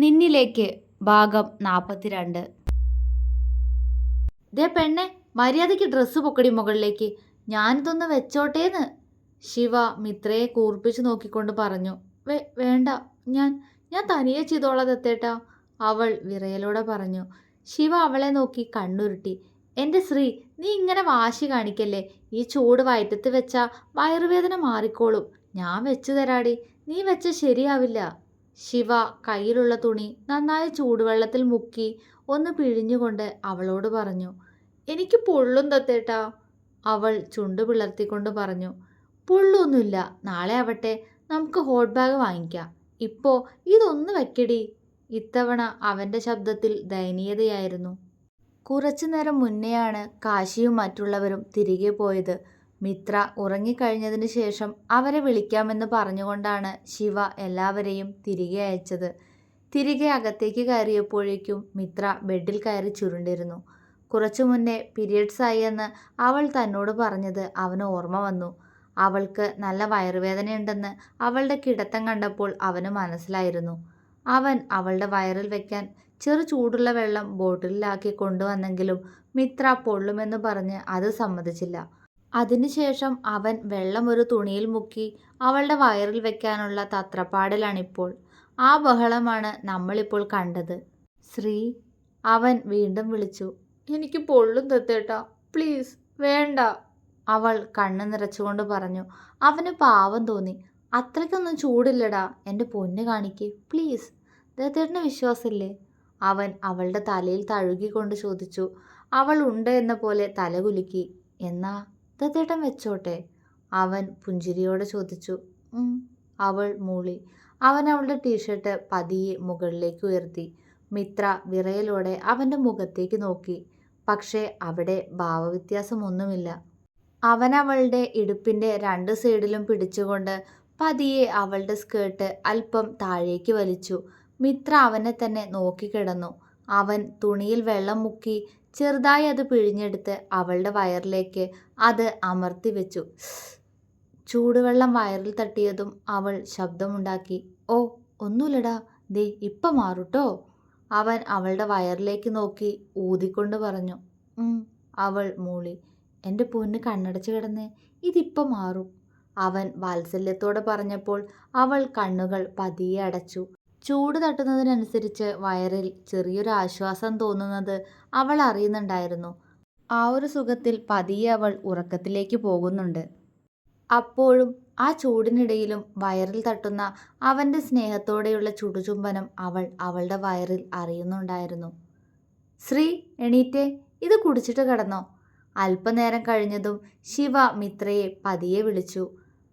നിന്നിലേക്ക് ഭാഗം നാൽപ്പത്തിരണ്ട് ദേ പെണ്ണെ മര്യാദയ്ക്ക് ഡ്രസ്സ് പൊക്കടി മുകളിലേക്ക്. ഞാനിതൊന്ന് വെച്ചോട്ടേന്ന്. ശിവ മിത്രയെ കൂർപ്പിച്ച് നോക്കിക്കൊണ്ട് പറഞ്ഞു വേ വേണ്ട. ഞാൻ ഞാൻ തനിയെ ചെയ്തോളാം ദത്തേട്ടാ. അവൾ വിറയലോടെ പറഞ്ഞു. ശിവ അവളെ നോക്കി കണ്ണുരുട്ടി എന്റെ ശ്രീ നീ ഇങ്ങനെ വാശി കാണിക്കല്ലേ? ഈ ചൂട് വയറ്റത്ത് വെച്ചാൽ വയറുവേദന മാറിക്കോളും. ഞാൻ വെച്ചു തരാടി. നീ വെച്ച ശരിയാവില്ല. ശിവ കയ്യിലുള്ള തുണി നന്നായി ചൂടുവെള്ളത്തിൽ മുക്കി ഒന്ന് പിഴിഞ്ഞുകൊണ്ട് അവളോട് പറഞ്ഞു എനിക്ക് പൊള്ളും തത്തേട്ടാ. അവൾ ചുണ്ടു പിളർത്തിക്കൊണ്ട് പറഞ്ഞു പൊള്ളൊന്നുമില്ല നാളെ ആവട്ടെ നമുക്ക് ഹോട്ട് ബാഗ് വാങ്ങിക്കാം. ഇപ്പോൾ ഇതൊന്ന് വെക്കടി. ഇത്തവണ അവന്റെ ശബ്ദത്തിൽ ദയനീയതയായിരുന്നു. കുറച്ചു നേരം മുന്നെയാണ് കാശിയും മറ്റുള്ളവരും തിരികെ പോയത്. മിത്ര ഉറങ്ങിക്കഴിഞ്ഞതിന് ശേഷം അവരെ വിളിക്കാമെന്ന് പറഞ്ഞുകൊണ്ടാണ് ശിവ എല്ലാവരെയും തിരികെ അയച്ചത്. തിരികെ അകത്തേക്ക് കയറിയപ്പോഴേക്കും മിത്ര ബെഡിൽ കയറി ചുരുണ്ടിരുന്നു. കുറച്ചു മുന്നേ പീരിയഡ്സ് ആയി എന്ന് അവൾ തന്നോട് പറഞ്ഞത് അവന് ഓർമ്മ വന്നു. അവൾക്ക് നല്ല വയറുവേദനയുണ്ടെന്ന് അവളുടെ കിടത്തം കണ്ടപ്പോൾ അവന് മനസ്സിലായിരുന്നു. അവൻ അവളുടെ വയറിൽ വെക്കാൻ ചെറു ചൂടുള്ള വെള്ളം ബോട്ടിലാക്കി കൊണ്ടുവന്നെങ്കിലും മിത്ര പൊള്ളുമെന്ന് പറഞ്ഞ് അത് സമ്മതിച്ചില്ല. അതിനുശേഷം അവൻ വെള്ളം ഒരു തുണിയിൽ മുക്കി അവളുടെ വയറിൽ വെക്കാനുള്ള തത്രപ്പാടിലാണിപ്പോൾ. ആ ബഹളമാണ് നമ്മളിപ്പോൾ കണ്ടത്. ശ്രീ അവൻ വീണ്ടും വിളിച്ചു. എനിക്ക് പൊള്ളും തത്തേട്ടാ പ്ലീസ് വേണ്ട. അവൾ കണ്ണ് നിറച്ചുകൊണ്ട് പറഞ്ഞു. അവന് പാവം തോന്നി. അത്രയ്ക്കൊന്നും ചൂടില്ലടാ. എന്റെ പൊന്ന് കാണിക്ക്. പ്ലീസ് ദത്തേട്ടന് വിശ്വാസമില്ലേ അവൻ അവളുടെ തലയിൽ തഴുകിക്കൊണ്ട് ചോദിച്ചു. അവൾ ഉണ്ട് എന്ന പോലെ തല കുലുക്കി. എന്നാ? ദത്തേട്ടൻ വെച്ചോട്ടെ? അവൻ പുഞ്ചിരിയോടെ ചോദിച്ചു. അവൾ മൂളി. അവൻ അവളുടെ ടീഷർട്ട് പതിയെ മുകളിലേക്ക് ഉയർത്തി. മിത്ര വിറയലോടെ അവന്റെ മുഖത്തേക്ക് നോക്കി. പക്ഷേ അവിടെ ഭാവവ്യത്യാസമൊന്നുമില്ല. അവൻ അവളുടെ ഇടുപ്പിന്റെ രണ്ട് സൈഡിലും പിടിച്ചുകൊണ്ട് പതിയെ അവളുടെ സ്കേർട്ട് അല്പം താഴേക്ക് വലിച്ചു. മിത്ര അവനെ തന്നെ നോക്കിക്കിടന്നു. അവൻ തുണിയിൽ വെള്ളം മുക്കി ചെറുതായി അത് പിഴിഞ്ഞെടുത്ത് അവളുടെ വയറിലേക്ക് അത് അമർത്തി വെച്ചു. ചൂടുവെള്ളം വയറിൽ തട്ടിയതും അവൾ ശബ്ദമുണ്ടാക്കി ഓ ഒന്നുമില്ലടാ ദേ ഇപ്പം മാറുട്ടോ. അവൻ അവളുടെ വയറിലേക്ക് നോക്കി ഊതിക്കൊണ്ട് പറഞ്ഞു അവൾ മൂളി എന്റെ പൊന്ന് കണ്ണടച്ച് കിടന്ന് ഇതിപ്പം മാറും. അവൻ വാത്സല്യത്തോടെ പറഞ്ഞപ്പോൾ അവൾ കണ്ണുകൾ പതിയെ അടച്ചു. ചൂട് തട്ടുന്നതിനനുസരിച്ച് വയറിൽ ചെറിയൊരു ആശ്വാസം തോന്നുന്നത് അവൾ അറിയുന്നുണ്ടായിരുന്നു. ആ ഒരു സുഖത്തിൽ പതിയെ അവൾ ഉറക്കത്തിലേക്ക് പോകുന്നുണ്ട്. അപ്പോഴും ആ ചൂടിനിടയിലും വയറിൽ തട്ടുന്ന അവന്റെ സ്നേഹത്തോടെയുള്ള ചുടുചുംബനം അവൾ അവളുടെ വയറിൽ അറിയുന്നുണ്ടായിരുന്നു. ശ്രീ എണീറ്റേ. ഇത് കുടിച്ചിട്ട് കിടന്നോ. അല്പനേരം കഴിഞ്ഞതും ശിവ മിത്രയെ പതിയെ വിളിച്ചു.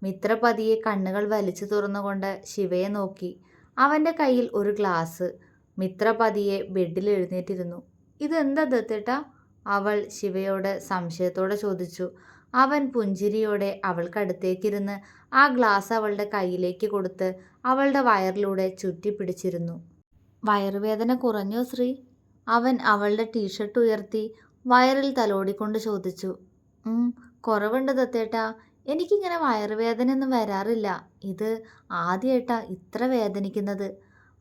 മിത്ര പതിയെ കണ്ണുകൾ വലിച്ചു തുറന്നുകൊണ്ട് ശിവയെ നോക്കി. അവന്റെ കയ്യിൽ ഒരു ഗ്ലാസ്. മിത്ര പതിയെ ബെഡിൽ എഴുന്നേറ്റിരുന്നു. ഇതെന്താ ദത്തേട്ട? അവൾ ശിവയോട് സംശയത്തോടെ ചോദിച്ചു. അവൻ പുഞ്ചിരിയോടെ അവൾക്കടുത്തേക്കിരുന്ന് ആ ഗ്ലാസ് അവളുടെ കയ്യിലേക്ക് കൊടുത്ത് അവളുടെ വയറിലൂടെ ചുറ്റിപ്പിടിച്ചിരുന്നു. വയറുവേദന കുറഞ്ഞോ ശ്രീ? അവൻ അവളുടെ ടീഷർട്ട് ഉയർത്തി വയറിൽ തലോടിക്കൊണ്ട് ചോദിച്ചു. "ഉം, കുറവുണ്ട് ദത്തേട്ടാ. എനിക്കിങ്ങനെ വയറുവേദനയൊന്നും വരാറില്ല. ഇത് ആദ്യമായിട്ടാ ഇത്ര വേദനിക്കുന്നത്.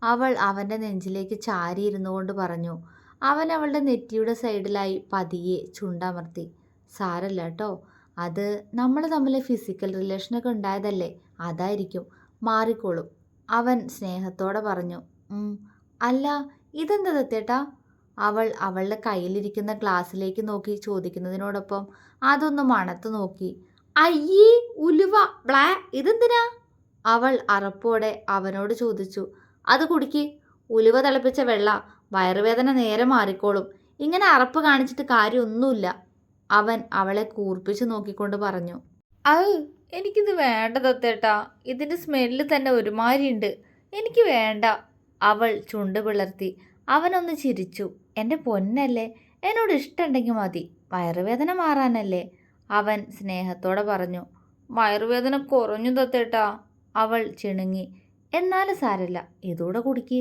അവൾ അവന്റെ നെഞ്ചിലേക്ക് ചാരിയിരുന്നു കൊണ്ട് പറഞ്ഞു. അവൻ അവളുടെ നെറ്റിയുടെ സൈഡിലായി പതിയെ ചുണ്ടമർത്തി. സാരല്ല കേട്ടോ അത് നമ്മൾ തമ്മിൽ ഫിസിക്കൽ റിലേഷനൊക്കെ ഉണ്ടായതല്ലേ? അതായിരിക്കും. മാറിക്കോളും. അവൻ സ്നേഹത്തോടെ പറഞ്ഞു. അല്ല ഇതെന്താ ദത്തേട്ടാ അവൾ അവളുടെ കയ്യിലിരിക്കുന്ന ഗ്ലാസ്സിലേക്ക് നോക്കി ചോദിക്കുന്നതിനോടൊപ്പം അതൊന്ന് മണത്ത് നോക്കി. അയ്യേ ഉലുവ ബ്ലാ ഇതെന്തിനാ? അവൾ അറപ്പോടെ അവനോട് ചോദിച്ചു. അത് കുടിക്ക്. ഉലുവ തിളപ്പിച്ച വെള്ള വയറുവേദന നേരെ മാറിക്കോളും. ഇങ്ങനെ അറപ്പ് കാണിച്ചിട്ട് കാര്യമൊന്നുമില്ല. അവൻ അവളെ കൂർപ്പിച്ച് നോക്കിക്കൊണ്ട് പറഞ്ഞു. അത് എനിക്കിത് വേണ്ട തത്തേട്ടാ ഇതിന്റെ സ്മെല്ല് തന്നെ ഒരുമാതിരി ഉണ്ട് എനിക്ക് വേണ്ട. അവൾ ചുണ്ട് പിളർത്തി. അവനൊന്ന് ചിരിച്ചു. എന്റെ പൊന്നല്ലേ. എന്നോട് ഇഷ്ടമുണ്ടെങ്കിൽ മതി. വയറുവേദന മാറാനല്ലേ. അവൻ സ്നേഹത്തോടെ പറഞ്ഞു വയറുവേദന കുറഞ്ഞു തത്തേട്ടാ അവൾ ചിണുങ്ങി. എന്നാലും സാരല്ല ഇതോടെ കുടിക്ക്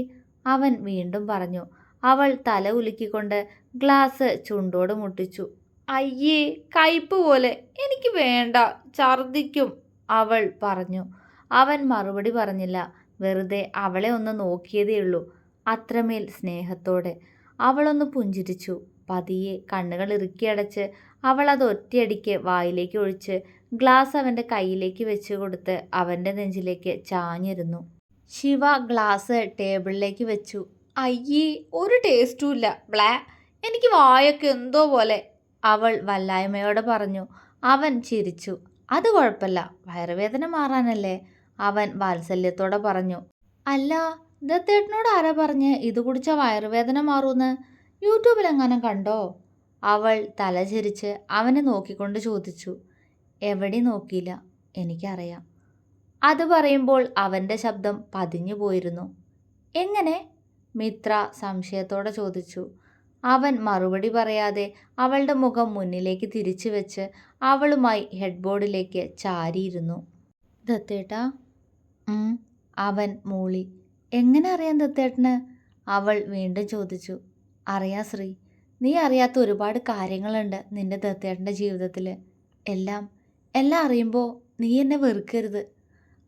അവൻ വീണ്ടും പറഞ്ഞു. അവൾ തല ഉലുക്കിക്കൊണ്ട് ഗ്ലാസ് ചുണ്ടോട് മുട്ടിച്ചു. അയ്യേ കയ്പ് പോലെ എനിക്ക് വേണ്ട ഛർദിക്കും അവൾ പറഞ്ഞു. അവൻ മറുപടി പറഞ്ഞില്ല വെറുതെ അവളെ ഒന്ന് നോക്കിയതേയുള്ളൂ അത്രമേൽ സ്നേഹത്തോടെ. അവളൊന്ന് പുഞ്ചിരിച്ചു പതിയെ കണ്ണുകൾ ഇറുക്കിയടച്ച് അവൾ അത് ഒറ്റയടിക്ക് വായിലേക്ക് ഒഴിച്ച് ഗ്ലാസ് അവന്റെ കയ്യിലേക്ക് വെച്ച് കൊടുത്ത് അവന്റെ നെഞ്ചിലേക്ക് ചാഞ്ഞിരുന്നു. ശിവ ഗ്ലാസ് ടേബിളിലേക്ക് വെച്ചു. അയ്യേ ഒരു ടേസ്റ്റും ഇല്ല. ബ്ലാ എനിക്ക് വായൊക്കെ എന്തോ പോലെ. അവൾ വല്ലായ്മയോടെ പറഞ്ഞു. അവൻ ചിരിച്ചു. അത് കുഴപ്പമില്ല. വയറുവേദന മാറാനല്ലേ? അവൻ വാത്സല്യത്തോടെ പറഞ്ഞു. അല്ല ദത്തേട്ടനോട് ആരാ പറഞ്ഞ് ഇത് കുടിച്ച വയറുവേദന മാറൂന്ന്? യൂട്യൂബിലെങ്ങാനും കണ്ടോ? അവൾ തലചരിച്ച് അവനെ നോക്കിക്കൊണ്ട് ചോദിച്ചു എവിടെ നോക്കിയില്ല? എനിക്കറിയാം. അത് പറയുമ്പോൾ അവന്റെ ശബ്ദം പതിഞ്ഞു പോയിരുന്നു. എങ്ങനെ? മിത്ര സംശയത്തോടെ ചോദിച്ചു. അവൻ മറുപടി പറയാതെ അവളുടെ മുഖം മുന്നിലേക്ക് തിരിച്ചു വെച്ച് അവളുമായി ഹെഡ്ബോർഡിലേക്ക് ചാരിയിരുന്നു. ദത്തേട്ടാ? അവൻ മൂളി. എങ്ങനെ അറിയാൻ ദത്തേട്ടന്? അവൾ വീണ്ടും ചോദിച്ചു. അറിയാം ശ്രീ. നീ അറിയാത്ത ഒരുപാട് കാര്യങ്ങളുണ്ട് നിന്റെ ദത്തേട്ടന്റെ ജീവിതത്തിൽ എല്ലാം എല്ലാം അറിയുമ്പോൾ നീ എന്നെ വെറുക്കരുത്.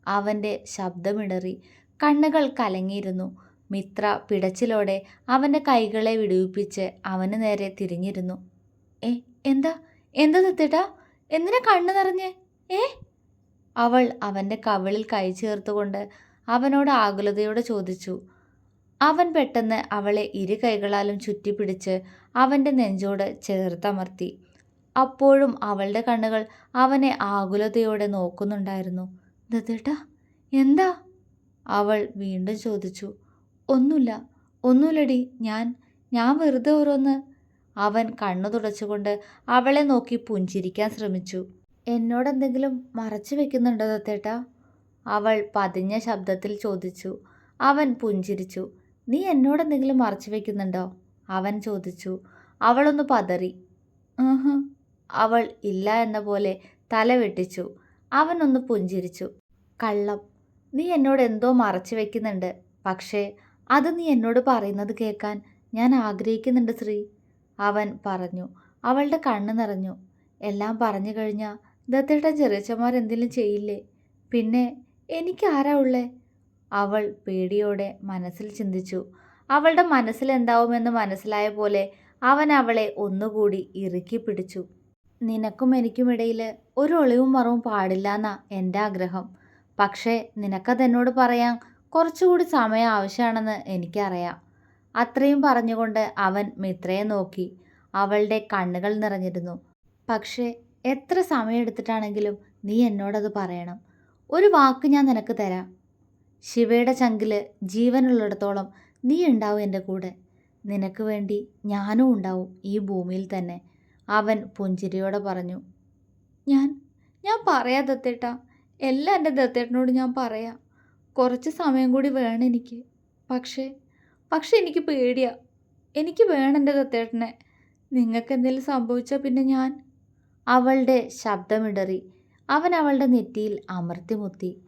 അവന്റെ ശബ്ദമിടറി കണ്ണുകൾ കലങ്ങിയിരുന്നു. മിത്ര പിടച്ചിലോടെ അവന്റെ കൈകളെ വിടുവിപ്പിച്ച് അവന് നേരെ തിരിഞ്ഞിരുന്നു. ഏ എന്താ? എന്താ ദത്തേട്ടാ? എന്തിനാ കണ്ണു നിറഞ്ഞേ? ഏ? അവൾ അവന്റെ കവിളിൽ കൈ ചേർത്തുകൊണ്ട് അവനോട് ആകുലതയോടെ ചോദിച്ചു. അവൻ പെട്ടെന്ന് അവളെ ഇരു കൈകളാലും ചുറ്റിപ്പിടിച്ച് അവന്റെ നെഞ്ചോട് ചേർത്തമർത്തി. അപ്പോഴും അവളുടെ കണ്ണുകൾ അവനെ ആകുലതയോടെ നോക്കുന്നുണ്ടായിരുന്നു. ദത്തേട്ടാ എന്താ? അവൾ വീണ്ടും ചോദിച്ചു. ഒന്നുമില്ല ഒന്നുമില്ലടി ഞാൻ ഞാൻ വെറുതെ ഓരോന്ന്. അവൻ കണ്ണു തുടച്ചുകൊണ്ട് അവളെ നോക്കി പുഞ്ചിരിക്കാൻ ശ്രമിച്ചു. എന്നോടെന്തെങ്കിലും മറച്ചു വെക്കുന്നുണ്ടോ ദത്തേട്ടാ? അവൾ പതിഞ്ഞ ശബ്ദത്തിൽ ചോദിച്ചു. അവൻ പുഞ്ചിരിച്ചു. നീ എന്നോടെന്തെങ്കിലും മറച്ചു വയ്ക്കുന്നുണ്ടോ അവൻ ചോദിച്ചു. അവളൊന്ന് പതറി. അവൾ ഇല്ല എന്ന പോലെ തല വെട്ടിച്ചു. അവനൊന്ന് പുഞ്ചിരിച്ചു. കള്ളം. നീ എന്നോട് എന്തോ മറച്ചു വെക്കുന്നുണ്ട്. പക്ഷേ അത് നീ എന്നോട് പറയുന്നത് കേൾക്കാൻ ഞാൻ ആഗ്രഹിക്കുന്നുണ്ട് ശ്രീ. അവൻ പറഞ്ഞു. അവളുടെ കണ്ണ് നിറഞ്ഞു. എല്ലാം പറഞ്ഞു കഴിഞ്ഞാൽ ദത്തയുടെ ചെറിയച്ചന്മാരെന്തെങ്കിലും ചെയ്യില്ലേ? പിന്നെ എനിക്ക് ആരാ ഉള്ളേ? അവൾ പേടിയോടെ മനസ്സിൽ ചിന്തിച്ചു. അവളുടെ മനസ്സിലെന്താവുമെന്ന് മനസ്സിലായ പോലെ അവൻ അവളെ ഒന്നുകൂടി ഇറുക്കി പിടിച്ചു. നിനക്കും എനിക്കുമിടയിൽ ഒരു ഒളിവും മറവും പാടില്ല എന്നാ എന്റെ ആഗ്രഹം. പക്ഷേ നിനക്കതെന്നോട് പറയാൻ കുറച്ചുകൂടി സമയം ആവശ്യമാണെന്ന് എനിക്കറിയാം. അത്രയും പറഞ്ഞുകൊണ്ട് അവൻ മിത്രയെ നോക്കി. അവളുടെ കണ്ണുകൾ നിറഞ്ഞിരുന്നു. പക്ഷേ എത്ര സമയമെടുത്തിട്ടാണെങ്കിലും നീ എന്നോടത് പറയണം. ഒരു വാക്ക് ഞാൻ നിനക്ക് തരാം. ശിവയുടെ ചങ്കിൽ ജീവനുള്ളിടത്തോളം നീ ഉണ്ടാവും എന്റെ കൂടെ. നിനക്ക് വേണ്ടി ഞാനും ഉണ്ടാവും ഈ ഭൂമിയിൽ തന്നെ. അവൻ പുഞ്ചിരിയോടെ പറഞ്ഞു. ഞാൻ ഞാൻ പറയാം ദത്തേട്ടാ. എല്ലാം എന്റെ ദത്തേട്ടനോട് ഞാൻ പറയാം. കുറച്ച് സമയം കൂടി വേണം എനിക്ക്. പക്ഷേ പക്ഷേ എനിക്ക് പേടിയാ. എനിക്ക് വേണം എന്റെ ദത്തേട്ടനെ. നിങ്ങൾക്ക് എന്തെങ്കിലും സംഭവിച്ചാൽ പിന്നെ ഞാൻ? അവളുടെ ശബ്ദമിടറി. അവൻ അവളുടെ നെറ്റിയിൽ അമർത്തിമുത്തി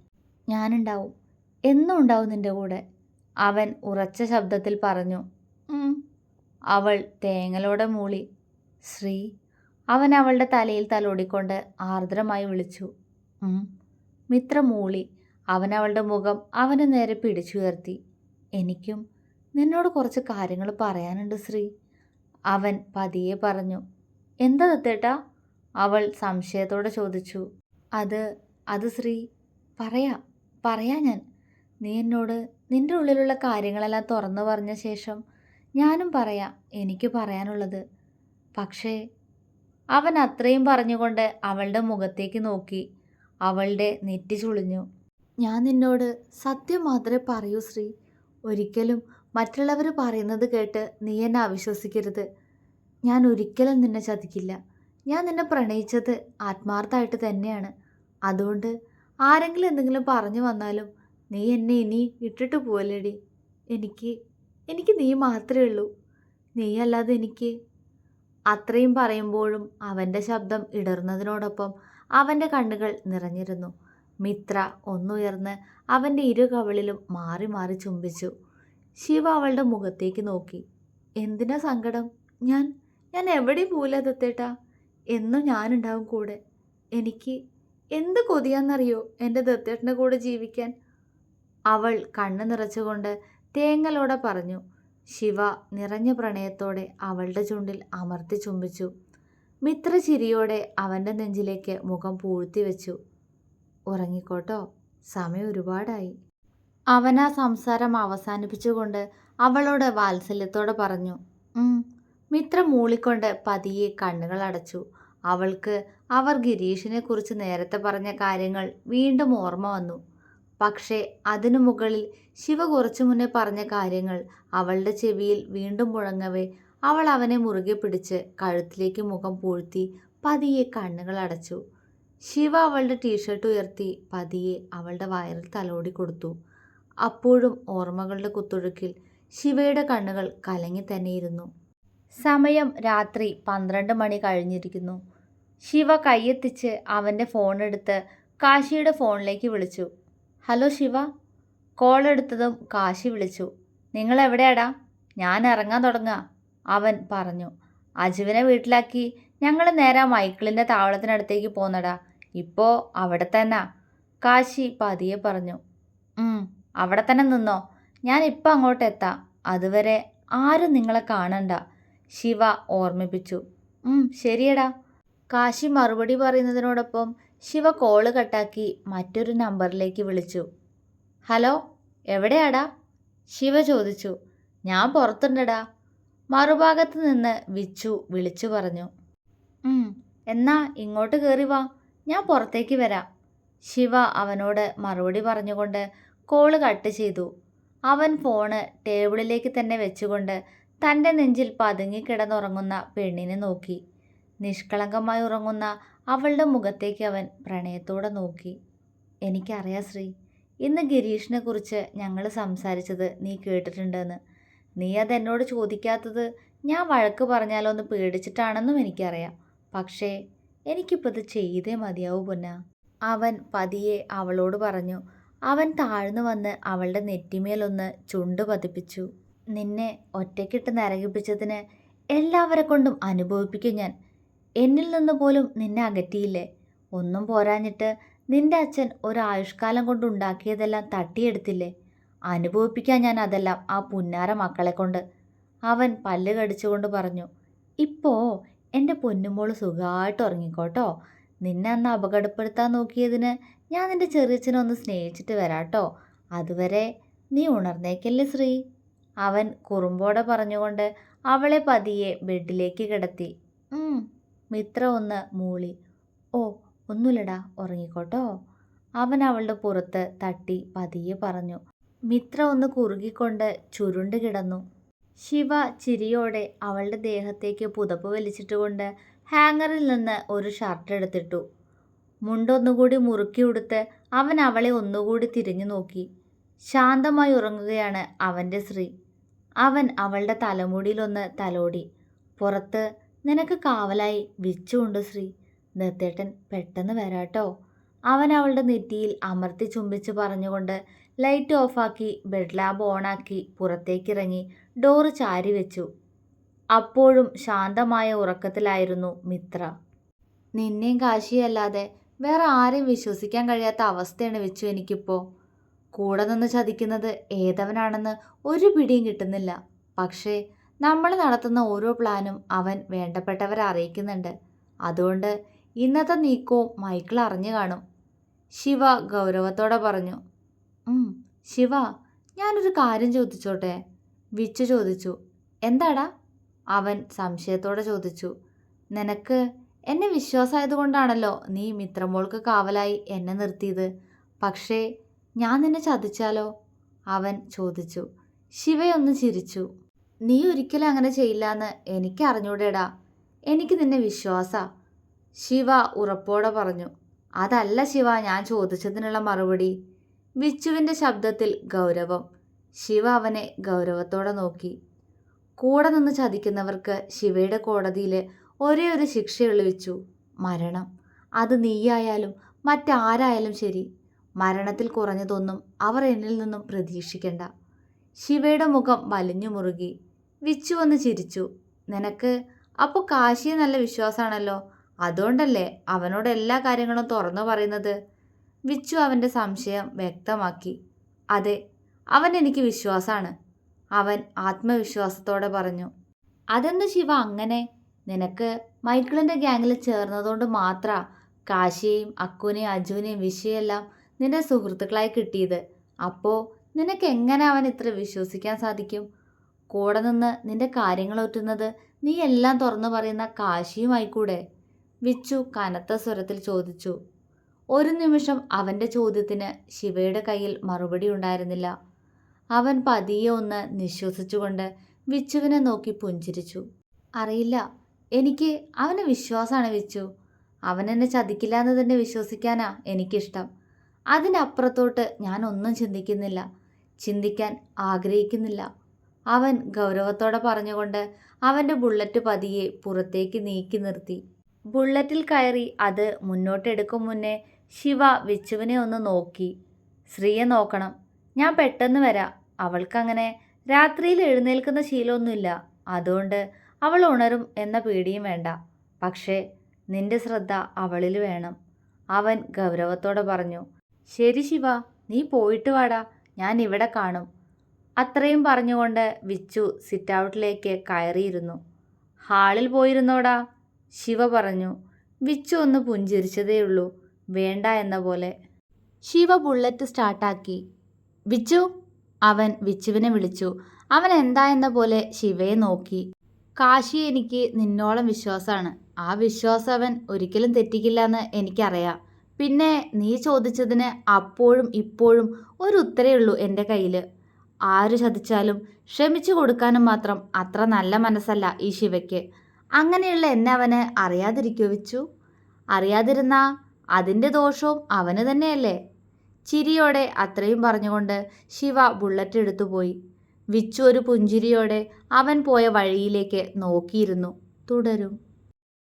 ഞാനുണ്ടാവും. എന്നും ഉണ്ടാവും നിന്റെ കൂടെ. അവൻ ഉറച്ച ശബ്ദത്തിൽ പറഞ്ഞു അവൾ തേങ്ങലോടെ മൂളി ശ്രീ. അവൻ അവളുടെ തലയിൽ തലോടിക്കൊണ്ട് ആർദ്രമായി വിളിച്ചു. മിത്ര മൂളി അവൻ അവളുടെ മുഖം അവന് നേരെ പിടിച്ചുയർത്തി എനിക്കും നിന്നോട് കുറച്ച് കാര്യങ്ങൾ പറയാനുണ്ട് ശ്രീ. അവൻ പതിയെ പറഞ്ഞു എന്താ തത്തേട്ടാ അവൾ സംശയത്തോടെ ചോദിച്ചു അത് അത് ശ്രീ പറയാ പറയാ ഞാൻ. നീ എന്നോട് നിന്റെ ഉള്ളിലുള്ള കാര്യങ്ങളെല്ലാം തുറന്നു പറഞ്ഞ ശേഷം ഞാനും പറയാം എനിക്ക് പറയാനുള്ളത്. പക്ഷേ അവൻ അത്രയും പറഞ്ഞുകൊണ്ട് അവളുടെ മുഖത്തേക്ക് നോക്കി. അവളുടെ നെറ്റി ചുളിഞ്ഞു. ഞാൻ നിന്നോട് സത്യം മാത്രമേ പറയൂ ശ്രീ. ഒരിക്കലും മറ്റുള്ളവർ പറയുന്നത് കേട്ട് നീ എന്നെ അവിശ്വസിക്കരുത്. ഞാൻ ഒരിക്കലും നിന്നെ ചതിക്കില്ല. ഞാൻ നിന്നെ പ്രണയിച്ചത് ആത്മാർത്ഥമായിട്ട് തന്നെയാണ്. അതുകൊണ്ട് ആരെങ്കിലും എന്തെങ്കിലും പറഞ്ഞു വന്നാലും നീ എന്നെ ഇനി ഇട്ടിട്ട് പോവല്ലേടി. എനിക്ക് എനിക്ക് നീ മാത്രമേ ഉള്ളൂ. നീയല്ലാതെ എനിക്ക് അത്രയും പറയുമ്പോഴും അവന്റെ ശബ്ദം ഇടർന്നതിനോടൊപ്പം അവന്റെ കണ്ണുകൾ നിറഞ്ഞിരുന്നു. മിത്ര ഒന്നുയർന്ന് അവന്റെ ഇരു കവളിലും മാറി മാറി ചുംബിച്ചു. ശിവ അവളുടെ മുഖത്തേക്ക് നോക്കി. എന്തിനാ സങ്കടം? ഞാൻ ഞാൻ എവിടെ പോലെത്തേട്ടാ എന്നും ഞാനുണ്ടാവും കൂടെ. എനിക്ക് എന്ത് കൊതിയാന്നറിയോ എന്റെ ദത്തേട്ടന്റെ കൂടെ ജീവിക്കാൻ? അവൾ കണ്ണു നിറച്ചുകൊണ്ട് തേങ്ങലോടെ പറഞ്ഞു ശിവ നിറഞ്ഞ പ്രണയത്തോടെ അവളുടെ ചുണ്ടിൽ അമർത്തി ചുംബിച്ചു. മിത്ര ചിരിയോടെ അവന്റെ നെഞ്ചിലേക്ക് മുഖം പൂഴ്ത്തി വെച്ചു. ഉറങ്ങിക്കോട്ടോ സമയം ഒരുപാടായി അവനാ സംസാരം അവസാനിപ്പിച്ചുകൊണ്ട് അവളോട് വാത്സല്യത്തോടെ പറഞ്ഞു. മിത്ര മൂളിക്കൊണ്ട് പതിയെ കണ്ണുകൾ അടച്ചു. അവൾക്ക് അവർ ഗിരീഷിനെക്കുറിച്ച് നേരത്തെ പറഞ്ഞ കാര്യങ്ങൾ വീണ്ടും ഓർമ്മ വന്നു. പക്ഷേ അതിനു മുകളിൽ ശിവ കുറച്ചു മുന്നേ പറഞ്ഞ കാര്യങ്ങൾ അവളുടെ ചെവിയിൽ വീണ്ടും മുഴങ്ങവേ. അവൾ അവനെ മുറുകെ പിടിച്ച് കഴുത്തിലേക്ക് മുഖം പൂഴ്ത്തി പതിയെ കണ്ണുകൾ അടച്ചു. ശിവ അവളുടെ ടീഷർട്ട് ഉയർത്തി പതിയെ അവളുടെ വയറിൽ തലോടി കൊടുത്തു. അപ്പോഴും ഓർമ്മകളുടെ കുത്തൊഴുക്കിൽ ശിവയുടെ കണ്ണുകൾ കലങ്ങി തന്നെയിരുന്നു. സമയം രാത്രി പന്ത്രണ്ട് മണി കഴിഞ്ഞിരിക്കുന്നു. ശിവ കൈയെത്തിച്ച് അവന്റെ ഫോണെടുത്ത് കാശിയുടെ ഫോണിലേക്ക് വിളിച്ചു. ഹലോ ശിവ. കോൾ എടുത്തതും കാശി വിളിച്ചു. നിങ്ങൾ എവിടെയാടാ ഞാൻ ഇറങ്ങാൻ തുടങ്ങുക. അവൻ പറഞ്ഞു. അജുവിനെ വീട്ടിലാക്കി. ഞങ്ങൾ നേരെ മൈക്കിളിന്റെ താവളത്തിനടുത്തേക്ക് പോന്നടാ. ഇപ്പോൾ അവിടെ തന്നെ. കാശി പതിയെ പറഞ്ഞു. "ഉം, അവിടെ തന്നെ നിന്നോ. ഞാൻ ഇപ്പം അങ്ങോട്ട് എത്താം. അതുവരെ ആരും നിങ്ങളെ കാണണ്ട. ശിവ ഓർമ്മിപ്പിച്ചു. "ഉം, ശരിയടാ. കാശി മറുപടി പറയുന്നതിനോടൊപ്പം ശിവ കോൾ കട്ടാക്കി മറ്റൊരു നമ്പറിലേക്ക് വിളിച്ചു. ഹലോ എവിടെയാടാ? ശിവ ചോദിച്ചു. ഞാൻ പുറത്തുണ്ടടാ. മറുഭാഗത്ത് നിന്ന് വിച്ചു വിളിച്ചു പറഞ്ഞു. "ഉം, എന്നാ ഇങ്ങോട്ട് കയറി വാ. ഞാൻ പുറത്തേക്ക് വരാം. ശിവ അവനോട് മറുപടി പറഞ്ഞുകൊണ്ട് കോൾ കട്ട് ചെയ്തു. അവൻ ഫോണ് ടേബിളിലേക്ക് തന്നെ വെച്ചുകൊണ്ട് തന്റെ നെഞ്ചിൽ പതുങ്ങിക്കിടന്നുറങ്ങുന്ന പെണ്ണിനെ നോക്കി. നിഷ്കളങ്കമായി ഉറങ്ങുന്ന അവളുടെ മുഖത്തേക്ക് അവൻ പ്രണയത്തോടെ നോക്കി. എനിക്കറിയാം ശ്രീ. ഇന്ന് ഗിരീഷിനെ കുറിച്ച് ഞങ്ങൾ സംസാരിച്ചത് നീ കേട്ടിട്ടുണ്ടെന്ന്. നീ അതെന്നോട് ചോദിക്കാത്തത് ഞാൻ വഴക്ക് പറഞ്ഞാലോ എന്ന് പേടിച്ചിട്ടാണെന്നും എനിക്കറിയാം. പക്ഷേ എനിക്കിപ്പോൾ ഇത് ചെയ്തേ മതിയാവൂ പൊന്ന. അവൻ പതിയെ അവളോട് പറഞ്ഞു. അവൻ താഴ്ന്നു വന്ന് അവളുടെ നെറ്റിമേലൊന്ന് ചുണ്ട് പതിപ്പിച്ചു. നിന്നെ ഒറ്റയ്ക്കിട്ട് നരകിപ്പിച്ചതിന് എല്ലാവരെ കൊണ്ടും അനുഭവിപ്പിക്കും ഞാൻ. എന്നിൽ നിന്ന് പോലും നിന്നെ അകറ്റിയില്ലേ? ഒന്നും പോരാഞ്ഞിട്ട് നിന്റെ അച്ഛൻ ഒരു ആയുഷ്കാലം കൊണ്ട് ഉണ്ടാക്കിയതെല്ലാം തട്ടിയെടുത്തില്ലേ? അനുഭവിപ്പിക്കാൻ ഞാൻ അതെല്ലാം ആ പുന്നാര മക്കളെ കൊണ്ട്. അവൻ പല്ല് കടിച്ചുകൊണ്ട് പറഞ്ഞു ഇപ്പോ എന്റെ പൊന്നുമോൾ സുഖമായിട്ട് ഉറങ്ങിക്കോട്ടോ. നിന്നെ അന്ന് അപകടപ്പെടുത്താൻ നോക്കിയതിന് ഞാൻ നിന്റെ ചെറിയച്ഛനെ ഒന്ന് സ്നേഹിച്ചിട്ട് വരാട്ടോ. അതുവരെ നീ ഉണർന്നേക്കല്ലേ ശ്രീ? അവൻ കുറുമ്പോടെ പറഞ്ഞുകൊണ്ട് അവളെ പതിയെ ബെഡിലേക്ക് കിടത്തി. മിത്ര ഒന്ന് മൂളി. ഓ ഒന്നുമില്ലടാ ഉറങ്ങിക്കോട്ടോ. അവൻ അവളുടെ പുറത്ത് തട്ടി പതിയെ പറഞ്ഞു. മിത്ര ഒന്ന് കുറുകിക്കൊണ്ട് ചുരുണ്ട് കിടന്നു. ശിവ ചിരിയോടെ അവളുടെ ദേഹത്തേക്ക് പുതപ്പ് വലിച്ചിട്ടുകൊണ്ട് ഹാങ്ങറിൽ നിന്ന് ഒരു ഷർട്ട് എടുത്തിട്ടു. മുണ്ടൊന്നുകൂടി മുറുക്കി ഉടുത്ത് അവൻ അവളെ ഒന്നുകൂടി തിരിഞ്ഞു നോക്കി. ശാന്തമായി ഉറങ്ങുകയാണ് അവന്റെ ശ്രീ അവൻ അവളുടെ തലമുടിയിലൊന്ന് തലോടി. പുറത്ത് നിനക്ക് കാവലായി. വിച്ചുണ്ട് ശ്രീ ദത്തേട്ടൻ പെട്ടെന്ന് വരാട്ടോ. അവൻ അവളുടെ നെറ്റിയിൽ അമർത്തി ചുംബിച്ച് പറഞ്ഞുകൊണ്ട് ലൈറ്റ് ഓഫാക്കി ബെഡ് ലാബ് ഓണാക്കി പുറത്തേക്കിറങ്ങി ഡോറ് ചാരി വെച്ചു. അപ്പോഴും ശാന്തമായ ഉറക്കത്തിലായിരുന്നു മിത്ര. നിന്നെയും കാശിയല്ലാതെ വേറെ ആരെയും വിശ്വസിക്കാൻ കഴിയാത്ത അവസ്ഥയാണ് വെച്ചു എനിക്കിപ്പോൾ കൂടെ നിന്ന് ചതിക്കുന്നത് ഏതവനാണെന്ന് ഒരു പിടിയും കിട്ടുന്നില്ല. പക്ഷേ നമ്മൾ നടത്തുന്ന ഓരോ പ്ലാനും അവൻ വേണ്ടപ്പെട്ടവരെ അറിയിക്കുന്നുണ്ട്. അതുകൊണ്ട് ഇന്നത്തെ നീക്കവും മൈക്കിൾ അറിഞ്ഞു കാണും. ശിവ ഗൗരവത്തോടെ പറഞ്ഞു "ഉം, ശിവ ഞാനൊരു കാര്യം ചോദിച്ചോട്ടെ? വിച്ചു ചോദിച്ചു എന്താടാ? അവൻ സംശയത്തോടെ ചോദിച്ചു നിനക്ക് എന്നെ വിശ്വാസമായതുകൊണ്ടാണല്ലോ നീ മിത്രമോൾക്ക് കാവലായി എന്നെ നിർത്തിയത്. പക്ഷേ ഞാൻ നിന്നെ ചതിച്ചാലോ? അവൻ ചോദിച്ചു ശിവയൊന്ന് ചിരിച്ചു. നീ ഒരിക്കലും അങ്ങനെ ചെയ്യില്ലാന്ന് എനിക്ക് അറിഞ്ഞൂടേടാ എനിക്ക് നിന്നെ വിശ്വാസ. ശിവ ഉറപ്പോടെ പറഞ്ഞു. അതല്ല ശിവ ഞാൻ ചോദിച്ചതിനുള്ള മറുപടി. വിച്ചുവിന്റെ ശബ്ദത്തിൽ ഗൗരവം. ശിവ അവനെ ഗൗരവത്തോടെ നോക്കി. കൂടെ നിന്ന് ചതിക്കുന്നവർക്ക് ശിവയുടെ കോടതിയിൽ ഒരേ ഒരു ശിക്ഷയുള്ളൂ മരണം. അത് നീയായാലും മറ്റാരായാലും ശരി. മരണത്തിൽ കുറഞ്ഞതൊന്നും അവർ എന്നിൽ നിന്നും പ്രതീക്ഷിക്കണ്ട. ശിവയുടെ മുഖം വലിഞ്ഞു മുറുകി വിച്ചു ഒന്ന് ചിരിച്ചു. നിനക്ക് അപ്പോൾ കാശിയെ നല്ല വിശ്വാസമാണല്ലോ അതുകൊണ്ടല്ലേ അവനോട് എല്ലാ കാര്യങ്ങളും തുറന്നു പറയുന്നത്? വിച്ചു അവന്റെ സംശയം വ്യക്തമാക്കി. അതെ അവൻ എനിക്ക് വിശ്വാസമാണ് അവൻ ആത്മവിശ്വാസത്തോടെ പറഞ്ഞു. അതെന്ത് ശിവ അങ്ങനെ? നിനക്ക് മൈക്കിളിന്റെ ഗ്യാങ്ങിൽ ചേർന്നതുകൊണ്ട് മാത്ര കാശിയെയും അക്കുനെയും അജുവിനെയും വിഷയെല്ലാം നിന്റെ സുഹൃത്തുക്കളായി കിട്ടിയത്. അപ്പോൾ നിനക്ക് എങ്ങനെ അവൻ ഇത്ര വിശ്വസിക്കാൻ സാധിക്കും? കൂടെ നിന്ന് നിന്റെ കാര്യങ്ങൾ ഒറ്റുന്നത് നീ എല്ലാം തുറന്നു പറയുന്ന കാശിയുമായിക്കൂടെ വിച്ചു കനത്ത സ്വരത്തിൽ ചോദിച്ചു. ഒരു നിമിഷം അവന്റെ ചോദ്യത്തിന് ശിവയുടെ കയ്യിൽ മറുപടി ഉണ്ടായിരുന്നില്ല. അവൻ പതിയെ ഒന്ന് നിശ്വസിച്ചുകൊണ്ട് വിച്ചുവിനെ നോക്കി പുഞ്ചിരിച്ചു. അറിയില്ല എനിക്ക് അവന് വിശ്വാസമാണ് വിച്ചു. അവൻ എന്നെ ചതിക്കില്ല എന്ന് തന്നെ വിശ്വസിക്കാനാ എനിക്കിഷ്ടം. അതിനപ്പുറത്തോട്ട് ഞാൻ ഒന്നും ചിന്തിക്കുന്നില്ല. ചിന്തിക്കാൻ ആഗ്രഹിക്കുന്നില്ല. അവൻ ഗൗരവത്തോടെ പറഞ്ഞുകൊണ്ട് അവന്റെ ബുള്ളറ്റ് പതിയെ പുറത്തേക്ക് നീക്കി നിർത്തി. ബുള്ളറ്റിൽ കയറി അത് മുന്നോട്ടെടുക്കും മുന്നേ ശിവ വിച്ചുവിനെ ഒന്ന് നോക്കി. ശ്രീയെ നോക്കണം. ഞാൻ പെട്ടെന്ന് വരാം. അവൾക്കങ്ങനെ രാത്രിയിൽ എഴുന്നേൽക്കുന്ന ശീലമൊന്നുമില്ല. അതുകൊണ്ട് അവൾ ഉണരും എന്ന പേടിയും വേണ്ട. പക്ഷേ നിന്റെ ശ്രദ്ധ അവളിൽ വേണം. അവൻ ഗൗരവത്തോടെ പറഞ്ഞു. ശരി ശിവ നീ പോയിട്ട് വാടാ. ഞാൻ ഇവിടെ കാണും. അത്രയും പറഞ്ഞുകൊണ്ട് വിച്ചു സിറ്റൗട്ടിലേക്ക് കയറിയിരുന്നു. ഹാളിൽ പോയിരുന്നോടാ? ശിവ പറഞ്ഞു. വിച്ചു ഒന്ന് പുഞ്ചിരിച്ചതേയുള്ളൂ. വേണ്ട എന്ന പോലെ. ശിവ ബുള്ളറ്റ് സ്റ്റാർട്ടാക്കി വിച്ചു? അവൻ വിച്ചുവിനെ വിളിച്ചു. അവൻ എന്താ എന്ന പോലെ ശിവയെ നോക്കി. കാശി എനിക്ക് നിന്നോളം വിശ്വാസമാണ് ആ വിശ്വാസം അവൻ ഒരിക്കലും തെറ്റിക്കില്ല എന്ന് എനിക്കറിയാം. പിന്നെ നീ ചോദിച്ചതിന് അപ്പോഴും ഇപ്പോഴും ഒരു ഉത്തരേ ഉള്ളൂ എന്റെ കയ്യിൽ ആര് ചതിച്ചാലും ക്ഷമിച്ചു കൊടുക്കാനും മാത്രം അത്ര നല്ല മനസ്സല്ല ഈ ശിവയ്ക്ക്. അങ്ങനെയുള്ള എന്നെ അവന് അറിയാതിരിക്കോ വെച്ചു? അറിയാതിരുന്നാ അതിന്റെ ദോഷവും അവന് തന്നെയല്ലേ? ചിരിയോടെ അത്രയും പറഞ്ഞുകൊണ്ട് ശിവ ബുള്ളറ്റ് എടുത്തുപോയി വിച്ചു ഒരു പുഞ്ചിരിയോടെ അവൻ പോയ വഴിയിലേക്ക് നോക്കിയിരുന്നു. തുടരും.